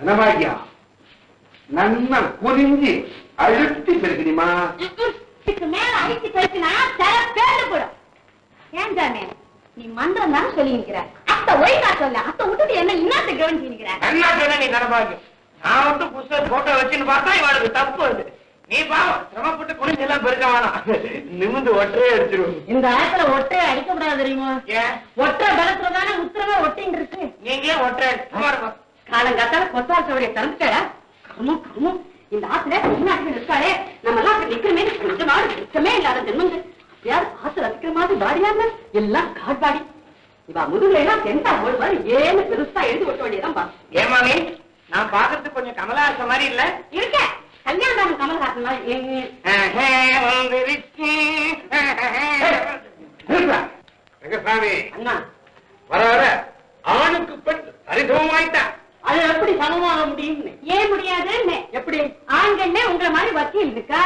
என்னமாக்கியா நன்னா குனிஞ்சு அழுத்தி பெருக்கணுமா இதுக்கு மேல அடிச்சு பேசினா தர பேர்ந்து போடும் ஏன் ஜாமே நீ மந்திரம் தானே சொல்லி நிக்கிற அத்தை ஒழுங்கா சொல்ல. அத்தை விட்டுட்டு என்ன இன்னத்தை கவனிச்சு நிக்கிற என்ன சொன்ன நீ கனபாக்கு நான் வந்து புஸ்தக போட்டோ வச்சுன்னு பார்த்தா இவளுக்கு தப்பு அது நீ பாவம் சிரமப்பட்டு எல்லாம் பெருக்க வேணாம். நிமிந்து ஒற்றே அடிச்சிருவோம் இந்த ஆத்துல ஒட்டை அடிக்க கூடாது தெரியுமா? ஒற்றை பலத்துல தானே உத்தரவா ஒட்டின்னு இருக்கு. நீங்க ஏன் ஒற்றே காலங்காத்தால கொத்தால் சவடைய திறந்துட்டா கருமம் கருமம் இந்த ஆத்துல வெளிநாட்டுல இருக்காளே நம்ம எல்லாம் நிக்கிறமே கொஞ்ச நாள் நிக்கமே இல்லாத ஜென்மங்க யார் ஆத்துல நிக்கிற மாதிரி பாடியாங்க எல்லாம் காட்பாடி இவா முதுகுல எல்லாம் தெண்டா போடு மாதிரி ஏன்னு பெருசா எழுதி ஒட்ட வேண்டியதான் பா ஏமாமி நான் பாக்குறதுக்கு கொஞ்சம் கமலஹாசன் மாதிரி இல்ல? இருக்க கல்யாணம் கமல்ஹாசன் மாதிரி ஏ, ஏ. ஆஹே, வந்துருச்சு. எங்க சாமி? அண்ணா. வர வர. ஆணுக்கு பெண் சரிசமமாயிட்டா. அது எப்படி சமமாக முடியும்னு? ஏன் முடியாதுன்னு? எப்படி? ஆண்கள்ல உங்களை மாதிரி வக்கீல் இருக்கா?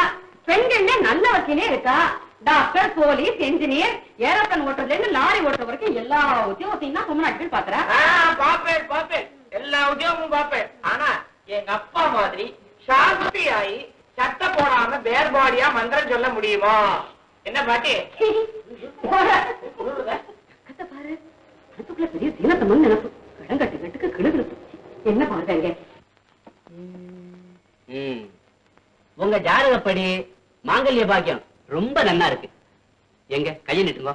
பெண்கள்ல நல்ல வக்கீலே இருக்கா? டாக்டர் போலீஸ் என்ஜினியர் ஏரோப்ளேன் ஓட்டுறதுல இருந்து லாரி ஓட்டுற வரைக்கும் எல்லா உத்தியோகத்தையும் தான் தமிழ்நாட்டில் பாக்குறா? ஆ, பாப்பேன் பாப்பேன். எல்லா உத்தியோகமும் பாப்பேன். ஆனா எங்க அப்பா மாதிரி சாஸ்தி ஆகி சட்டை போடாம பேர்பாடியா மந்திரம் சொல்ல முடியுமா? என்ன பாட்டி? பாரு. அதுக்குள்ள பெரிய தீனத்தமன் நினைப்பு கடங்கட்டு கட்டுக்கு கிடுகிடுப்பு என்ன பாருங்க ம். உங்க ஜாதகப்படி மாங்கல்ய பாக்கியம் ரொம்ப நன்னா இருக்கு. எங்க? கையை நிட்டுங்க.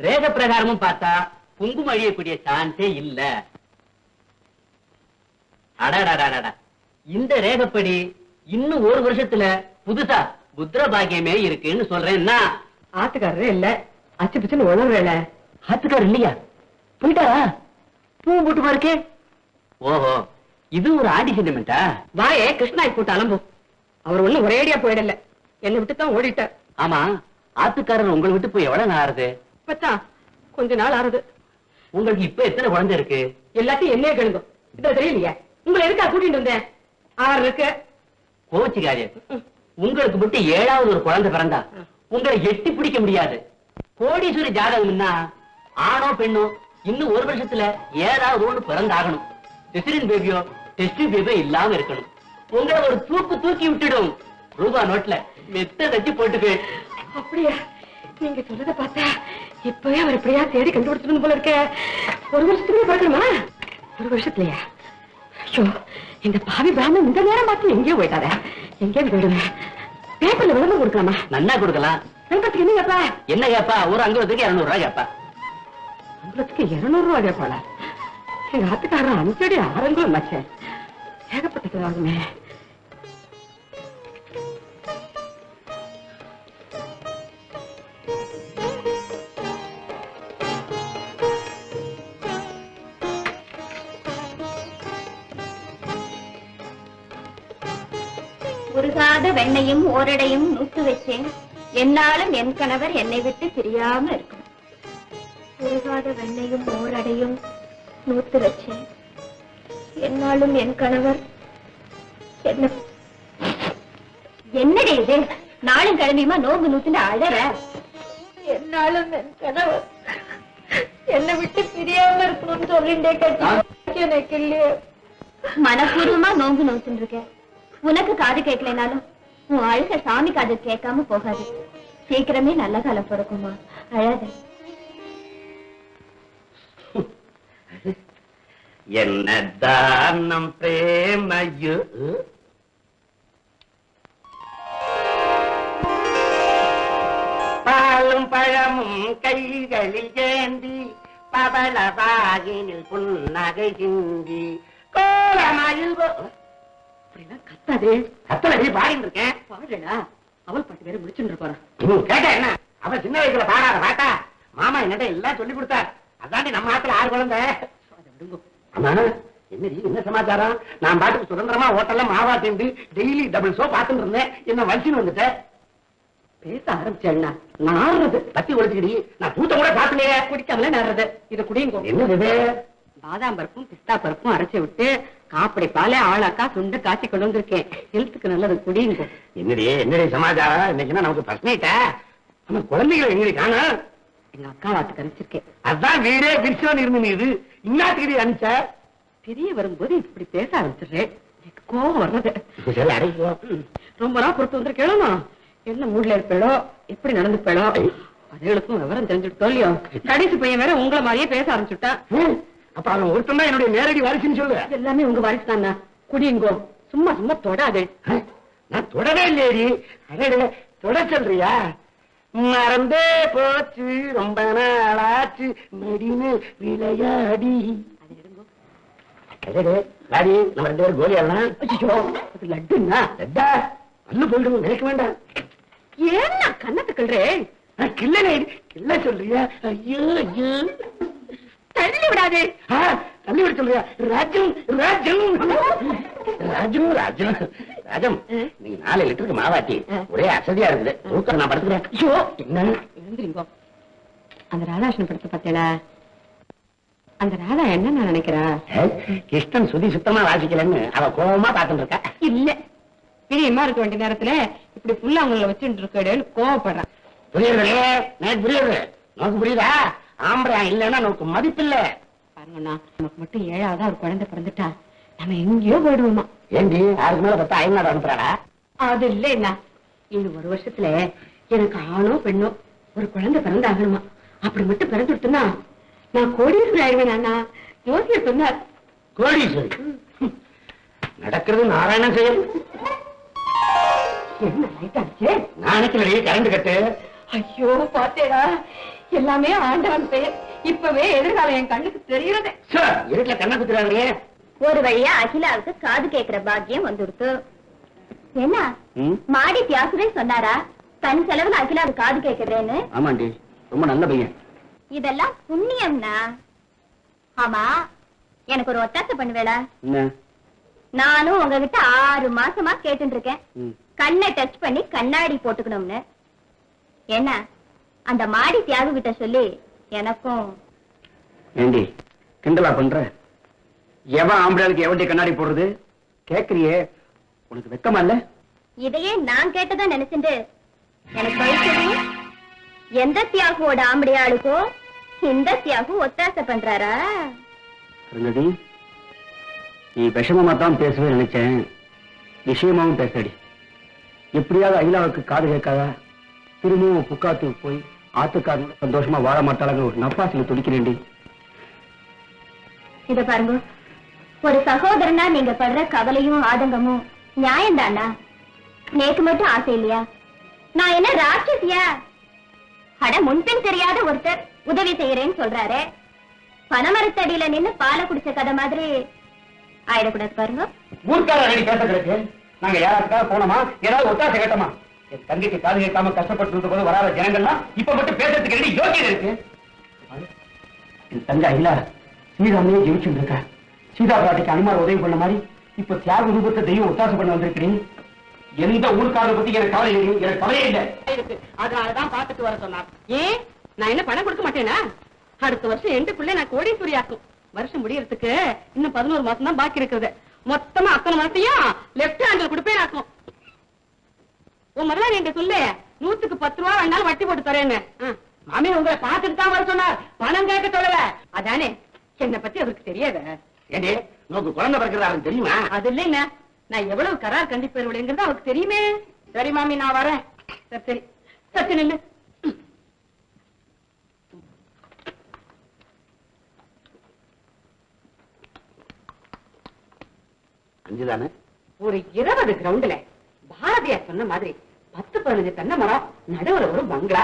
ரேக பிரகாரமும் பார்த்தா குங்குமம் அழியக்கூடிய சான்ஸே இல்ல. அடடடடடா இந்த ரேகப்படி இன்னும் ஒரு வருஷத்துல புதுசா புத்திர பாக்கியமே இருக்குன்னு சொல்றேன்னா ஆத்துக்காரரே இல்ல. அச்சு பிச்சுன்னு உணர்வேல ஆத்துக்கார் இல்லையா? போயிட்டாரா பூ போட்டு இருக்கே ஓஹோ இது ஒரு ஆடி சென்டிமெண்டா வாயே கிருஷ்ணாய் போட்டு அலம்பு. அவர் ஒண்ணும் ஒரேடியா போயிடல. என்னை விட்டு தான் ஓடிட்டார். ஆமா ஆத்துக்காரர் உங்களை விட்டு போய் எவ்வளவு நாள் ஆறுது? இப்பதான் கொஞ்ச நாள் ஆறுது. உங்களுக்கு இப்ப எத்தனை குழந்தை இருக்கு? எல்லாத்தையும் என்னையே கேளுங்க இத தெரியலையா உங்களை எதுக்கா கூட்டிட்டு வந்தேன்? ஆறு இருக்கு. கோச்சிக்காதே உங்களுக்கு மட்டும் ஏழாவது ஒரு குழந்தை பிறந்தா உங்களை எட்டி பிடிக்க முடியாது. கோடீஸ்வரி ஜாதகம்னா ஆணோ பெண்ணோ இன்னும் ஒரு வருஷத்துல ஏதாவது ஒண்ணு பிறந்தாகணும். சிசிரின் பேபியோ டெஸ்ட் பேபியோ இல்லாம இருக்கணும். உங்களை ஒரு தூக்கு தூக்கி விட்டுடும். ரூபா நோட்ல மெத்த தச்சு போட்டுக்கு. அப்படியா? நீங்க சொல்றத பார்த்தா இப்பவே அவர் இப்படியா தேடி கண்டுபிடிச்சிருந்து போல இருக்க. ஒரு வருஷத்துலயே பார்க்கணுமா ஒரு வருஷத்துலயா? ஐயோ இந்த பாவி பிராமணன் இந்த நேரம் பார்த்து எங்கேயோ போயிட்டாரே. எங்கேயோ போயிடுங்க பேப்பர்ல விளம்பரம் கொடுக்கலாமா? நன்னா கொடுக்கலாம். விளம்பரத்துக்கு என்ன கேப்பா என்ன கேப்பா ஒரு அங்குலத்துக்கு இருநூறு ரூபாய் கேப்பா உங்களுக்கு இருநூறு ரூபா கேட்பாளா? எங்க ஆத்துக்காரன் அஞ்சடி ஆரங்களும் மச்சேன். ஏகப்பட்டது ஆகுமே உருகாத வெண்ணையும் ஓரடையும் நூத்து வச்சேன். என்னாலும் என் கணவர் என்னை விட்டு பிரியாம இருக்கும். உருகாத வெண்ணையும் ஓரடையும் நூத்து வச்சேன். என்னாலும் என் கணவர் என்ன என்னடி இது? நாளும் கிளம்பியுமா நோம்பு நூத்துட்டு அழற? என்னாலும் என் கணவர் என்னை விட்டு பிரியாம இருக்கணும்னு சொல்லிட்டே கட்டி எனக்கு இல்லையே மனப்பூர்வமா நோம்பு நோத்துட்டு இருக்கேன். உனக்கு காது கேட்கலைனாலும் உன் அழுக சாமி காது கேட்காம போகாது. சீக்கிரமே நல்ல காலம் பிறக்குமா? அழாத. என்ன தானம் பிரேமையு? பாலும் பழமும் கைகளில் ஏந்தி பவள வாகினில் புன்னகை சிந்தி கோலமயில் பாடிட்டு இருக்கேன் பாடுடா அவள் பாட்டு வேற முடிச்சுட்டு இருப்பாரா கேட்ட என்ன? அவ சின்ன வயசுல பாடாத பாட்டா? மாமா என்னட்ட எல்லாம் சொல்லி கொடுத்தார். அதாண்டி நம்ம ஆத்துல ஆறு குழந்தை. ஆமா என்னடி என்ன சமாச்சாரம்? நான் பாட்டுக்கு சுதந்திரமா ஹோட்டல்ல மாவா திண்டு டெய்லி டபுள் ஷோ பாத்துட்டு இருந்தேன். என்ன வலிச்சுன்னு வந்துட்டேன் பேச ஆரம்பிச்சேன்னா நாடுறது பத்தி ஒழிச்சுக்கிடி. நான் தூத்த கூட பாத்துலையே குடிக்காமல நாடுறது இத குடியுங்க என்னது? பாதாம் பருப்பும் பிஸ்தா பருப்பும் அரைச்சு விட்டு காப்படி பாலே ஆளாக்கா சுண்டு காய்ச்சி கொண்டு வந்திருக்கேன் ஹெல்த்துக்கு நல்லது குடியுங்க என்னடி என்னடி சமாச்சாரம்? இன்னைக்கு என்ன நமக்கு பிரச்சனைட்ட நம்ம குழந்தைகளை எங்கடி காணும் எங்க அக்கா வாத்துக்கு அனுப்பிச்சிருக்கேன். அதான் வீடே விரிசோன் இருந்து இது இன்னாத்துக்கு அனுப்பிச்ச? தெரிய வரும்போது இப்படி பேச ஆரம்பிச்சிடுறேன். எனக்கு கோவம் வர்றது. ரொம்ப நாள் பொறுத்து வந்திருக்கேளோ என்ன மூட்ல இருப்பேளோ? எப்படி நடந்துப்பேளோ? அதுகளுக்கும் விவரம் தெரிஞ்சுட்டு இல்லையோ? கடைசி பையன் வேற உங்களை மாதிரியே பேச ஆரம்பிச்சுட்டான். அப்ப அவன் ஒருத்தன் தான் என்னுடைய நேரடி வாரிசுன்னு சொல்லு. எல்லாமே உங்க வாரிசு தானா? குடியுங்கோ. சும்மா சும்மா தொடாதே. நான் தொடவே இல்லையடி. அடடே தொட சொல்றியா? மறந்தே போச்சு. ரொம்ப நாளாச்சு. மடினு விளையாடி. அடடே, வாடி. நம்ம ரெண்டு பேரும் கோலி அது லட்டுன்னா? லட்டா? அல்லு போயிடுவோம். நினைக்க வேண்டாம். ஏன்னா கண்ணத்துக்குள்றே கிள்ளனே கிள்ள சொல்றியா? ஐயோ ஐயோ. தள்ளி விடாதே. தள்ளி விட சொல்றியா? ராஜம் ராஜம் ராஜம் ராஜம் ராஜம் நீங்க நாலு லிட்டருக்கு மாவாட்டி. ஒரே அசதியா இருக்குது. தூக்கம் நான் படுத்துக்கிறேன். ஐயோ. என்ன அந்த ராதாகிருஷ்ணன் படத்தை பார்த்தேளா? அந்த ராதா என்ன நான் நினைக்கிறா? ஏ, கிருஷ்ணன் சுதி சுத்தமா வாசிக்கலன்னு அவ கோபமா பாத்துட்டு இருக்கா. இல்ல. பிரியமா இருக்க வேண்டிய நேரத்துல இப்படி புள்ள அவங்கள வச்சுட்டு இருக்கேன்னு கோவப்படுறான் புரியுது எனக்கு புரியுது. நோக்கு புரியுதா? ஆம்பளை இல்லைன்னா நமக்கு மதிப்பில்ல பாருங்கண்ணா நமக்கு மட்டும் ஏழாவதா ஒரு குழந்தை பிறந்துட்டா நம்ம எங்கேயோ போயிடுவோமா? ஏண்டி அதுக்கு மேல பார்த்தா ஐநாடு அனுப்புறாடா அது இல்லைன்னா இன்னும் ஒரு வருஷத்துல எனக்கு ஆணோ பெண்ணோ ஒரு குழந்தை பிறந்தாகணுமா? அப்படி மட்டும் பிறந்துட்டுனா நான் கோடீஸ்வரர் ஆயிடுவேன் அண்ணா. ஜோசியர் சொன்னார். கோடீஸ்வரி? நடக்கிறது நாராயணன் செயல். என்ன லைட் ஆச்சு நினைக்கலையே கரண்ட் கட்டு. ஐயோ பாத்தேடா எல்லாமே ஆண்டவன் பெயர். இப்பவே எதிர்காலம் என் கண்ணுக்கு தெரியுறதே சார் இருட்டுல கண்ணை குத்துறாங்களே. ஒரு வழியா அகிலாவுக்கு காது கேட்கிற பாக்கியம் வந்துடுத்து. என்ன? மாடி தியாசுவே சொன்னாரா? தன் செலவுல அகிலாவுக்கு காது கேட்கிறேன்னு ஆமாண்டி ரொம்ப நல்ல பையன். இதெல்லாம் புண்ணியம்னா? ஆமா எனக்கு ஒரு ஒத்தாசை பண்ணுவேளா? என்ன? நானும் உங்ககிட்ட ஆறு மாசமா கேட்டுட்டு இருக்கேன். கண்ணை டச் பண்ணி கண்ணாடி போட்டுக்கணும்னு. என்ன? அந்த மாடி தியாகு கிட்ட சொல்லி எனக்கும் ஏண்டி கிண்டலா பண்ற? எவன் ஆம்பளைக்கு எவன்டி கண்ணாடி போடுறது? கேக்குறியே உனக்கு வெக்கமா இல்ல? இதையே நான் கேட்டதா நினைச்சுட்டு எனக்கு சொல்லுங்க எந்த தியாகுவோட ஆம்படியாளுக்கோ இந்த தியாகு ஒத்தாசை பண்றாரா? இருந்தடி நீ விஷமமா தான் பேசவே நினைச்சேன். விஷயமாவும் பேசடி. எப்படியாவது அகிலாவுக்கு காது கேட்காதா? திரும்பவும் புக்காத்துக்கு போய் ஆத்துக்காரங்க சந்தோஷமா வாழ மாட்டாளங்க ஒரு நப்பாசில துடிக்கிறேன்டி. இத பாருங்க. ஒரு சகோதரனா நீங்க படுற கவலையும் ஆதங்கமும் நியாயம்தானா? நேக்கு மட்டும் ஆசை இல்லையா? நான் என்ன ராட்சசியா? அட முன்பின் தெரியாத ஒருத்தர் உதவி செய்யறேன்னு சொல்றாரு. பனமரத்தடியில நின்னு பாலை குடிச்ச கதை மாதிரி ஆயிடக்கூடாது பாருங்க. ஊர்க்கார ரெடி பேச கிடக்கு நாங்க யாராச்சுக்காக போனோமா? ஏதாவது ஒத்தாசை கேட்டோமா? என் தங்கைக்கு காது கேட்காம கஷ்டப்பட்டு இருந்த போது வராத ஜனங்கள்லாம் இப்ப மட்டும் பேசுறதுக்கு ரெடி யோகியம் இருக்கு? என் தங்கை இல்ல சீதாமையே ஜெயிச்சுட்டு இருக்கா சீதா பாட்டிக்கு அனுமார் உதவி பண்ண மாதிரி இப்ப தியாக ரூபத்தை தெய்வம் ஒத்தாசை பண்ண வந்திருக்கிறேன். எந்த ஊர்க்காரரை பத்தி எனக்கு கவலை இல்லை எனக்கு கவலையே இல்லை. அதனாலதான் பாத்துட்டு வர சொன்னார். ஏன்? நான் என்ன பணம் கொடுக்க மாட்டேனா? அடுத்த வருஷம் எண்டுக்குள்ள நான் கோடீஸ்வரி ஆக்கும் வருஷம் முடியறதுக்கு இன்னும் பதினோரு மாசம் தான் பாக்கி இருக்குது மொத்தமா அத்தனை மாசத்தையும் லெப்ட் ஹேண்டில் கொடுப்பேன் ஆக்கும் உன் முதல்ல என்கிட்ட சொல்லு. நூத்துக்கு பத்து ரூபா வேணாலும் வட்டி போட்டு தரேன்னு. மாமி உங்களை பார்த்துட்டு தான் வர சொன்னார். பணம் கேட்க சொல்லல. அதானே. என்னை பத்தி அவருக்கு தெரியாத. ஏண்டி நோக்கு குழந்தை பிறக்கிறது அவனுக்கு தெரியுமா? அது இல்லைங்க. நான் எவ்வளவு கரார் கண்டிப்பேருங்கிறது அவருக்கு தெரியுமே. சரி மாமி நான் வரேன். சரி சரி. சத்து நில்லு. அஞ்சுதானே? ஒரு இருபது கிரவுண்ட்ல பாரதியார் சொன்ன மாதிரி பத்து பதினஞ்சு தென்னை மரம் நடுவுல ஒரு பங்களா.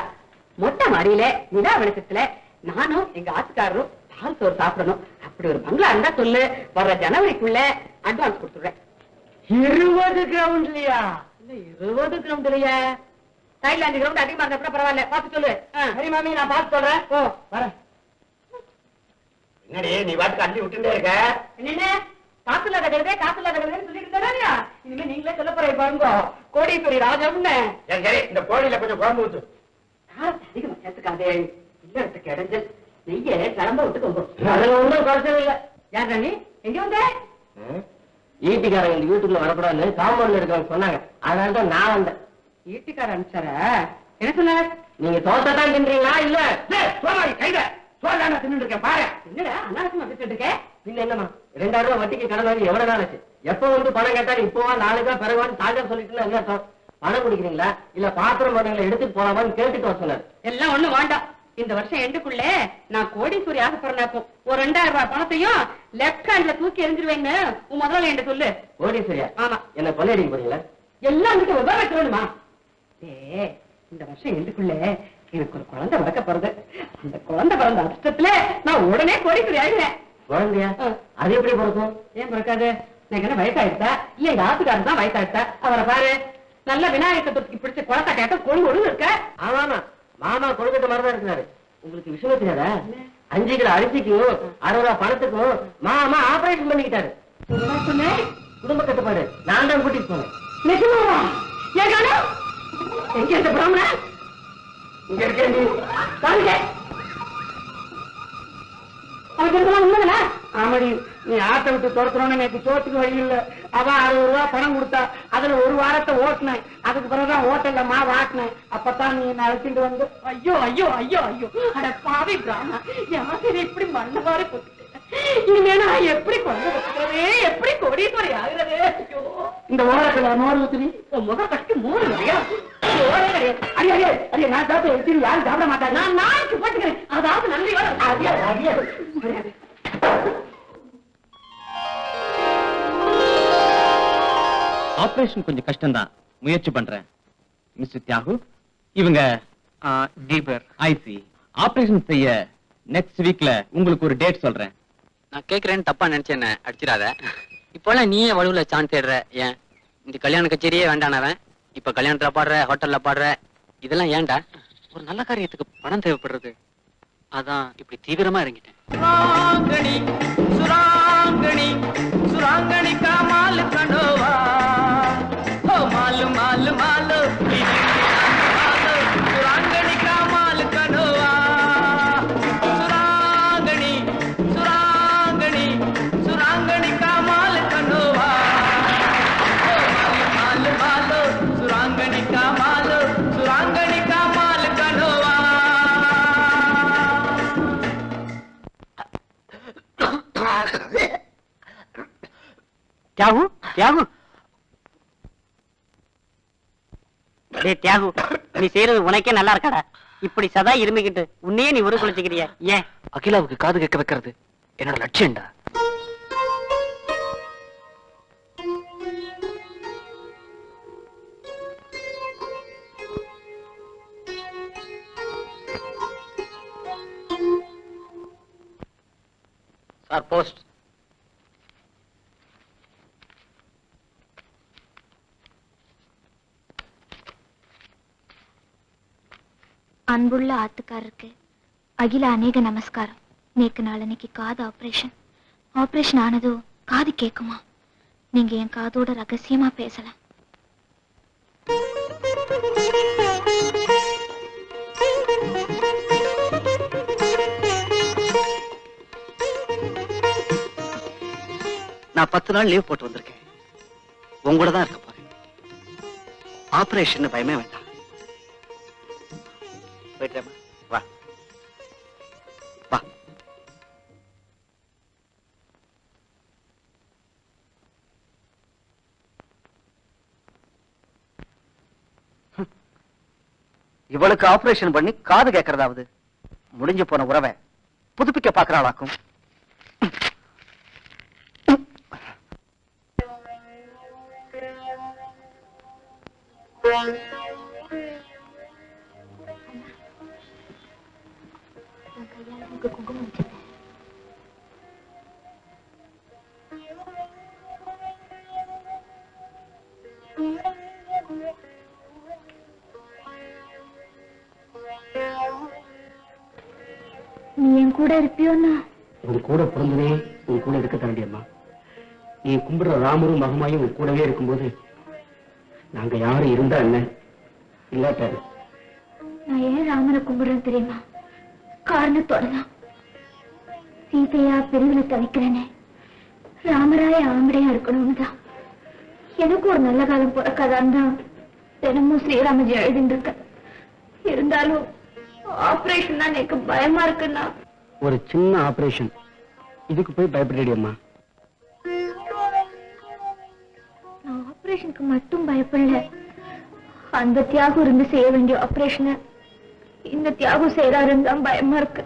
மொட்டை மாடியில நிலா வெளிச்சத்துல நானும் எங்க ஆத்துக்காரரும் பால் சோறு சாப்பிடணும். அப்படி ஒரு பங்களா இருந்தா சொல்லு. வர்ற ஜனவரிக்குள்ள அட்வான்ஸ் கொடுத்துடுறேன். இருபது கிரவுண்ட்லயா இல்ல, இருபது கிரவுண்ட்லயா சைட்ல அஞ்சு கிரவுண்ட் அதிகமா இருந்தா கூட பரவாயில்ல. பார்த்து சொல்லு. சரி மாமி நான் பார்த்து சொல்றேன். ஓ வரேன். என்னடி நீ பாட்டுக்கு அள்ளி விட்டுட்டே இருக்க? என்னென்ன? காசு இல்லாத கழுதே காசு இல்லாத கழுதேன்னு சொல்லிட்டு இருந்தா இனிமே நீங்களே சொல்ல போறீங்க பாருங்க. கோடீஸ்வரி ராஜம்னு. சரி சரி இந்த கோழியில கொஞ்சம் குழம்பு ஊத்து. அதிகமா சேர்த்துக்காதே. இல்லறதுக்கு இடைஞ்சல் நெய்ய கிளம்ப விட்டுக்கோங்க அதுல ஒண்ணும் குறைச்சது இல்ல. யார் ராணி? எங்க வந்த? ஈட்டிக்காரங்க இந்த வீட்டுக்குள்ள வரக்கூடாதுன்னு காம்பவுண்ட்ல இருக்கவங்க சொன்னாங்க. அதனால தான் நான் வந்தேன். வீட்டுக்கார அனுப்பிச்சாரா? என்ன சொன்னார்? நீங்க தோத்த தான் தின்றீங்களா? இல்ல. சோமாரி கைத சோறான தின்னு இருக்கேன் பாரு. என்னடா அனாவசியமா பேசிட்டு இருக்க? பின்ன என்னமா ரெண்டாயிரம் ரூபாய் வட்டிக்கு கடன் வாங்கி எவ்வளவு நாள் ஆச்சு? எப்ப வந்து பணம் கேட்டா இப்போவா நாளைக்கா பிறகுவான்னு சாயந்தரம் சொல்லிட்டு என்ன அர்த்தம்? பணம் குடிக்கிறீங்களா? இல்ல பாத்திரம் பணங்களை எடுத்துட்டு போலாமான்னு கேட்டுட்டு வர சொன்னாரு. எல்லாம் ஒண்ணு வேண்டாம். இந்த வருஷம் எண்டுக்குள்ள நான் கோடீஸ்வரி ஆக போறேன் ஒரு ரெண்டாயிரம் ரூபாய் பணத்தையும் லெஃப்ட் ஹேண்ட்ல தூக்கி எறிஞ்சிருவேன்னு உன் முதல்ல என்கிட்ட சொல்லு. கோடீஸ்வரியா? ஆமா. என்ன கொள்ளையடிக்க போறீங்களா? எல்லாம் கிட்ட விவரம் சொல்லணுமா? ஏ இந்த வருஷம் எண்டுக்குள்ள எனக்கு ஒரு குழந்தை பிறக்க போறது. அந்த குழந்தை பிறந்த அதிர்ஷ்டத்துல நான் உடனே கோடீஸ்வரி ஆகிறேன் குழந்தையா. அது எப்படி பிறக்கும்? ஏன் பிறக்காது? எனக்கு என்ன வயசாயிடுச்சா? இல்ல எங்க ஆத்துக்காரர் தான் வயசாயிடுச்சா? அவரை பாரு. நல்ல விநாயகர் சதுர்த்திக்கு பிடிச்ச குளத்தை கேட்ட கொழு கொழு இருக்க. ஆமாமா மாமா கொழுக்கட்ட மாதிரி தான் இருக்கிறாரு உங்களுக்கு விஷயம் தெரியாதா? அஞ்சு கிலோ அரிசிக்கும் அறுபது ரூபாய் பணத்துக்கும் மாமா ஆபரேஷன் பண்ணிக்கிட்டாரு. குடும்ப கட்டுப்பாடு. நான் தான் கூட்டிட்டு போனேன் நிஜமாவா? எங்க இந்த பிராமணன்? இங்க இருக்கேன் அவனுக்கு இருக்கலாம் உண்மைதானே? ஆமாடி நீ ஆட்டை விட்டு துரத்துறோன்னு எனக்கு சோத்துக்கு வழி இல்ல. அவ அறுபது ரூபா பணம் கொடுத்தா அதுல ஒரு வாரத்தை ஓட்டினேன். அதுக்கு பிறகுதான் ஹோட்டல்ல மாவு ஆட்டினேன். அப்பதான் நீ என்ன அழைச்சிட்டு வந்து ஐயோ ஐயோ ஐயோ ஐயோ அட பாவி பிராமணா யாசிரி இப்படி மண்ணவாறு போட்டு இனிமே நான் எப்படி வைக்கிறது எப்படி கோடீஸ்வரி ஆகுறது? இந்த ஓரத்துல மோர் ஊத்துறி உன் முகம் கட்டி மூணு நிறையா ஓரே கிடையாது. அடியே அடியே அடியே நான் சாப்பிட்டு எடுத்து யாரும் சாப்பிட மாட்டாங்க. நான் நாளைக்கு போட்டுக்கிறேன். அதாவது நன்றி அடியே அடியே ஆபரேஷன் கொஞ்சம் கஷ்டம்தான். முயற்சி பண்றேன். மிஸ்டர் தியாகு இவங்க தீபர். ஐசி. ஆபரேஷன் செய்ய நெக்ஸ்ட் வீக்ல உங்களுக்கு ஒரு டேட் சொல்றேன். நான் கேக்குறேன்னு தப்பா நினைச்சேன் அடிச்சிடாத. இப்போலாம் நீயே வலுவில் சான்ஸ் தேடுற ஏன்? இந்த கல்யாண கச்சேரியே வேண்டானவன் இப்ப கல்யாணத்துல பாடுற ஹோட்டல்ல பாடுற இதெல்லாம் ஏன்டா? ஒரு நல்ல காரியத்துக்கு பணம் தேவைப்படுறது. அதான் இப்படி தீவிரமா இறங்கிட்டேன். சுராங்கணி சுராங்கணி சுராங்கணி தியாகு தியாகு. டேய் தியாகு நீ செய்யறது உனக்கே நல்லா இருக்காடா. இப்படி சதா இருமிக்கிட்டு உன்னையே நீ உரு குளிச்சுக்கிறிய ஏன்? அகிலாவுக்கு காது கேட்க வைக்கிறது என்னோட லட்சியம்டா. சார் போஸ்ட் அன்புள்ள ஆத்துக்காரருக்கு அகில அநேக நமஸ்காரம். நேக்கு நாளன்னைக்கு காது ஆபரேஷன் ஆபரேஷன் ஆனதும் காது கேக்குமா? நீங்க என் காதோட ரகசியமா பேசலாம். நான் பத்து நாள் லீவ் போட்டு வந்திருக்கேன். உங்களோட தான் இருக்க போறேன். ஆபரேஷன் பயமே வேண்டாம். போயிட்டேமா வா. வா. இவளுக்கு ஆபரேஷன் பண்ணி காது கேட்கறதாவது முடிஞ்சு போன உறவை புதுப்பிக்க பாக்குறாளாக்கும் நீ கும்பிடுற ராமரும் மகமாயும் கூடவே இருக்கும்போது நாங்க யாரும் இருந்தா என்ன? இல்லாட்ட என்ன? நான் ஏன் ராமரை கும்பிடுறேன் தெரியுமா? காரணத்தோட தான் சீதையா பிரிவுல தவிக்கிறேனே. ராமராய ஆம்படையா இருக்கணும்னு தான் எனக்கு ஒரு நல்ல காலம் பிறக்காதான் தான் தினமும் ஸ்ரீராமஜி எழுதிட்டு இருக்கேன் இருந்தாலும் ஆபரேஷன் தான் எனக்கு பயமா இருக்குண்ணா ஒரு சின்ன ஆபரேஷன் இதுக்கு போய் பயப்படுறியம்மா ஆபரேஷனுக்கு மட்டும் பயப்படல. அந்த தியாகம் இருந்து செய்ய வேண்டிய ஆபரேஷனை இந்த தியாகம் செய்யறாருன்னு தான் பயமா இருக்கு.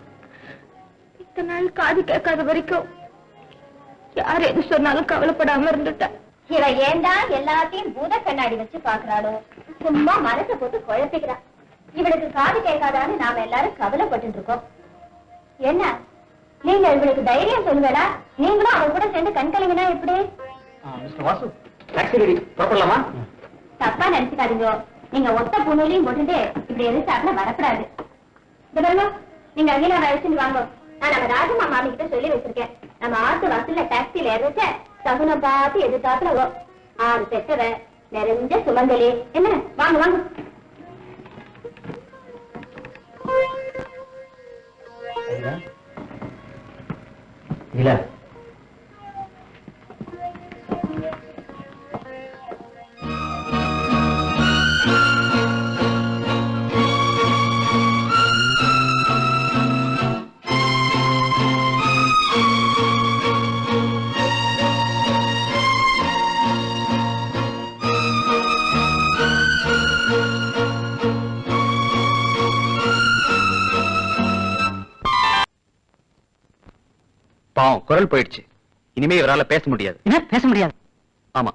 இத்தனை நாள் காது கேட்காத வரைக்கும் யார் எது சொன்னாலும் கவலைப்படாம இருந்துட்டேன். இவ ஏண்டா எல்லாத்தையும் பூத கண்ணாடி வச்சு பாக்குறாளோ சும்மா மனசை போட்டு குழப்பிக்கிறா. இவளுக்கு காது கேட்காதான்னு நாம எல்லாரும் கவலைப்பட்டு இருக்கோம். என்ன? நீங்க இவளுக்கு தைரியம் சொல்லுவேடா நீங்களும் அவ கூட சேர்ந்து கண் கலங்கினா எப்படி? புறப்படலாமா? தப்பா நினைச்சுக்காதீங்க. நீங்க ஒத்த புண்ணுலையும் போட்டுட்டு இப்படி எதிர்த்தாப்புல வரக்கூடாது. இந்த பாருங்க, நீங்க அகிலா வயசுன்னு வாங்க. நான் நம்ம ராஜமா மாமி கிட்ட சொல்லி வச்சிருக்கேன். நம்ம ஆட்டு வாசல்ல டாக்ஸில ஏறச்ச சகுனம் பார்த்து எதிர்த்தாப்புல வரும். ஆறு பெற்றவ நிறைஞ்ச சுமங்கலி என்ன? வாங்க வாங்க. இல்ல குரல் போயிடுச்சு. இனிமே இவரால பேச முடியாது. என்ன பேச முடியாது. ஆமா.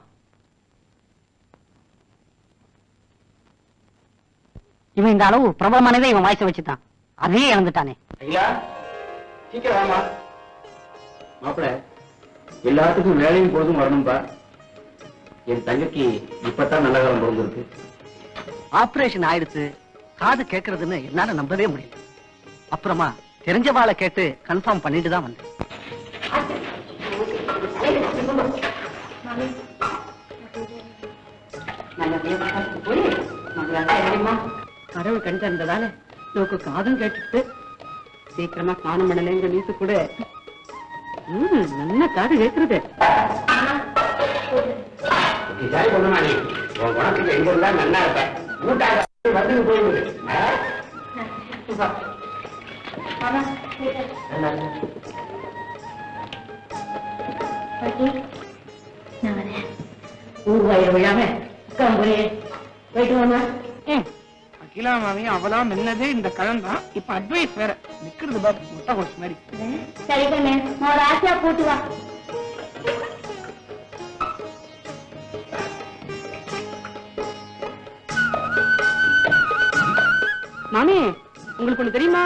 இவன் இந்த அளவு பிரபலமானதே இவன் வாய்ஸை வச்சுதான் அதையே இழந்துட்டானே. எல்லாத்துக்கும் வேலையும் போதும் வரணும்பா என் தங்கைக்கு இப்பதான் நல்ல காலம் பிறந்திருக்கு ஆபரேஷன் ஆயிடுச்சு. காது கேட்கறதுன்னு என்னால நம்பவே முடியல. அப்புறமா தெரிஞ்சவாளை கேட்டு கன்ஃபார்ம் பண்ணிட்டு தான் வந்தேன். கடவுள் கண்டு இருந்ததால நோக்கு காதும் கேட்டுட்டு சீக்கிரமா காணும் பண்ணலைங்க நீத்து கூட. ம், நல்ல காது கேட்கறது ஊர் வயிறு விழாம போயிட்டு அகிலா மாமி அவளா முன்னதே இந்த கழம் தான் இப்ப அட்வைஸ் வேற. நிக்கிறது பாரு முட்டை கொசு மாதிரி. சரி கண்ணு நான் ஒரு ஆசையா போட்டு வா. மாமி உங்களுக்கு ஒண்ணு தெரியுமா?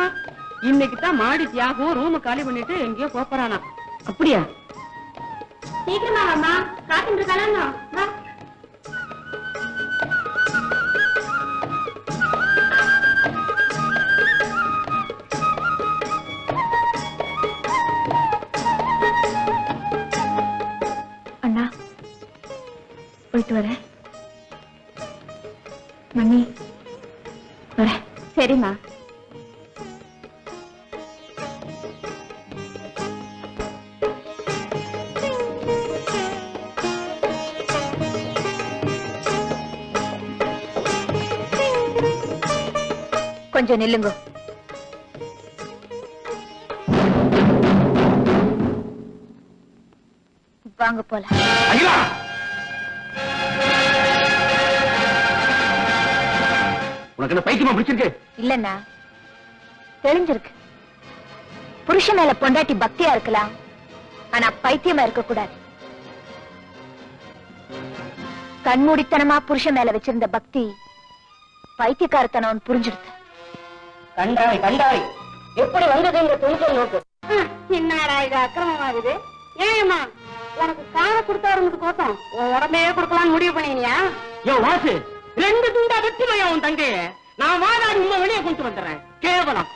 இன்னைக்கு தான் மாடி தியாகம் ரூம் காலி பண்ணிட்டு எங்கேயோ போறானா. அப்படியா? சீக்கிரமா வாமா காத்துட்டு இருக்கானா போயிட்டு வரேன் மணி வரேன் சரிம்மா. கொஞ்சம் நில்லுங்க. வாங்க போலாம். உனக்கு என்ன பைத்தியமா பிடிச்சிருக்கு? இல்லண்ணா. தெளிஞ்சிருக்கு. புருஷன் மேல பொண்டாட்டி பக்தியா இருக்கலாம். ஆனா பைத்தியமா இருக்க கூடாது கண்மூடித்தனமா புருஷன் மேல வச்சிருந்த பக்தி பைத்தியக்காரத்தனம் புரிஞ்சிடுது கண்டாய் கண்டாய். எப்படி வந்தது இந்த துணிச்சல் நோக்கு? என்னடா இது அக்கிரமமாகுது? ஏமா உனக்கு காரை கொடுத்தாருன்னு கோத்தம். உன் உடம்பையே கொடுக்கலாம்னு முடிவு பண்ணியா யோ வாசு. ரெண்டு துண்டா வெட்டுமையா உன் தங்கைய. நான் வாதாடி உங்க வெளியே கொண்டு வந்துடுறேன். கேவலம்.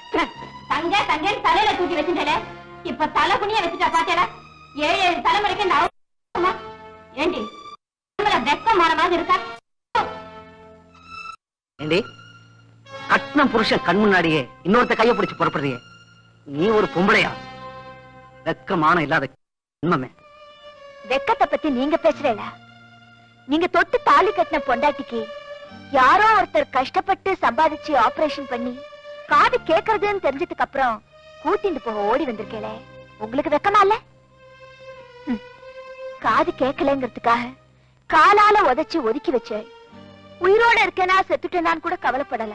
தங்க தங்கன்னு தலையில தூக்கி வச்சுட்டே இப்ப தலை குனிய வச்சுட்டா பாத்தேல ஏழு ஏழு தலைமுறைக்கு? ஏண்டி உடம்புல வெக்கம் மாற மாதிரி இருக்கா? ஏண்டி? கட்டின புருஷன் கண் முன்னாடியே இன்னொருத்த கைய பிடிச்சு புறப்படுறியே. நீ ஒரு பொம்பளையா? வெக்கமான இல்லாத உண்மைமே வெக்கத்தை பத்தி நீங்க பேசுறீல நீங்க தொட்டு தாலி கட்டின பொண்டாட்டிக்கு யாரோ ஒருத்தர் கஷ்டப்பட்டு சம்பாதிச்சு ஆபரேஷன் பண்ணி காது கேக்குறதுன்னு தெரிஞ்சதுக்கு அப்புறம் கூட்டிட்டு போக ஓடி வந்திருக்கேளே. உங்களுக்கு வெக்கமா இல்ல? காது கேட்கலங்கிறதுக்காக காலால உதச்சு ஒதுக்கி வச்ச உயிரோட இருக்கேனா செத்துட்டேனான்னு கூட கவலைப்படல.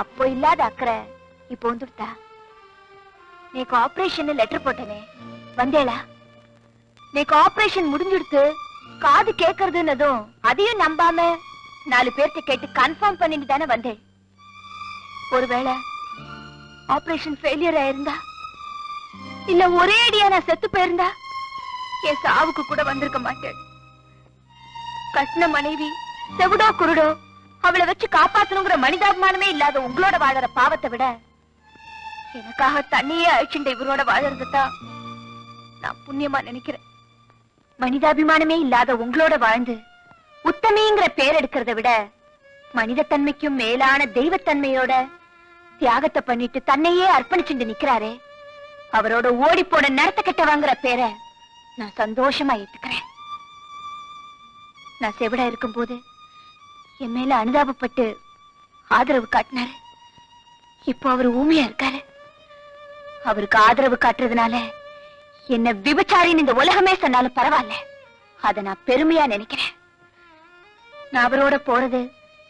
அப்போ இல்லாத அக்கறை இப்போ வந்துட்டா. நேக்கு ஆபரேஷன் லெட்டர் போட்டனே. வந்தேளா? நேக்கு ஆபரேஷன் முடிஞ்சுடுத்து காது கேக்குறதுன்னதும் அதையும் நம்பாம நாலு பேர்த்த கேட்டு கன்ஃபார்ம் பண்ணிட்டு தானே வந்தேன். ஒருவேளை ஆபரேஷன் ஃபெயிலியர் ஆயிருந்தா இல்ல ஒரே அடியா நான் செத்து போயிருந்தா என் சாவுக்கு கூட வந்திருக்க மாட்டேன். கட்டின மனைவி செவிடோ குருடோ அவளை வச்சு காப்பாத்தணுங்கிற மனிதாபிமானமே இல்லாத உங்களோட வாழற பாவத்தை விட எனக்காக தண்ணியே அழிச்சுண்ட இவரோட வாழறதுதான் நான் புண்ணியமா நினைக்கிறேன். மனிதாபிமானமே இல்லாத உங்களோட வாழ்ந்து உத்தமிங்கிற பேர் எடுக்கிறத விட மனிதத்தன்மைக்கும் மேலான தெய்வத்தன்மையோட தியாகத்தை பண்ணிட்டு தன்னையே அர்ப்பணிச்சுட்டு நிக்கிறாரே. அவரோட ஓடி போன நடத்த கெட்ட வாங்குற பேரை நான் சந்தோஷமா ஏத்துக்கிறேன். நான் செவிடா இருக்கும்போது என் மேல அனுதாபப்பட்டு ஆதரவு காட்டினாரு. இப்போ அவர் ஊமையா இருக்காரு. அவருக்கு ஆதரவு காட்டுறதுனால என்ன விபச்சாரின்னு இந்த உலகமே சொன்னாலும் பரவாயில்ல. அத நான் பெருமையா நினைக்கிறேன். நான் அவரோட போறது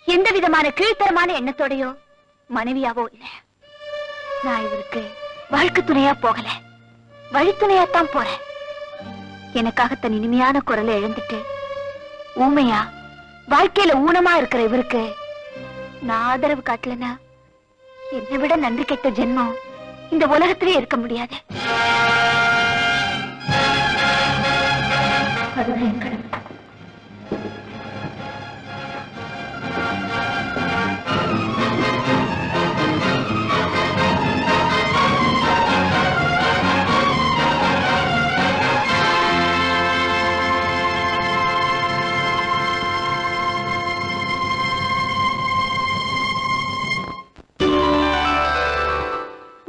எந்த விதமான கீழ்த்தரமான எண்ணத்தோடையோ மனைவியாவோ இல்ல. நான் இவருக்கு வாழ்க்கை துணையா போகல. வழித்துணையாத்தான் போறேன். எனக்காக தன் இனிமையான குரலை எழுந்துட்டு ஊமையா வாழ்க்கையில ஊனமா இருக்கிற இவருக்கு நான் ஆதரவு காட்டலனா என்னை விட நன்றி கெட்ட ஜென்மம் இந்த உலகத்திலே இருக்க முடியாது.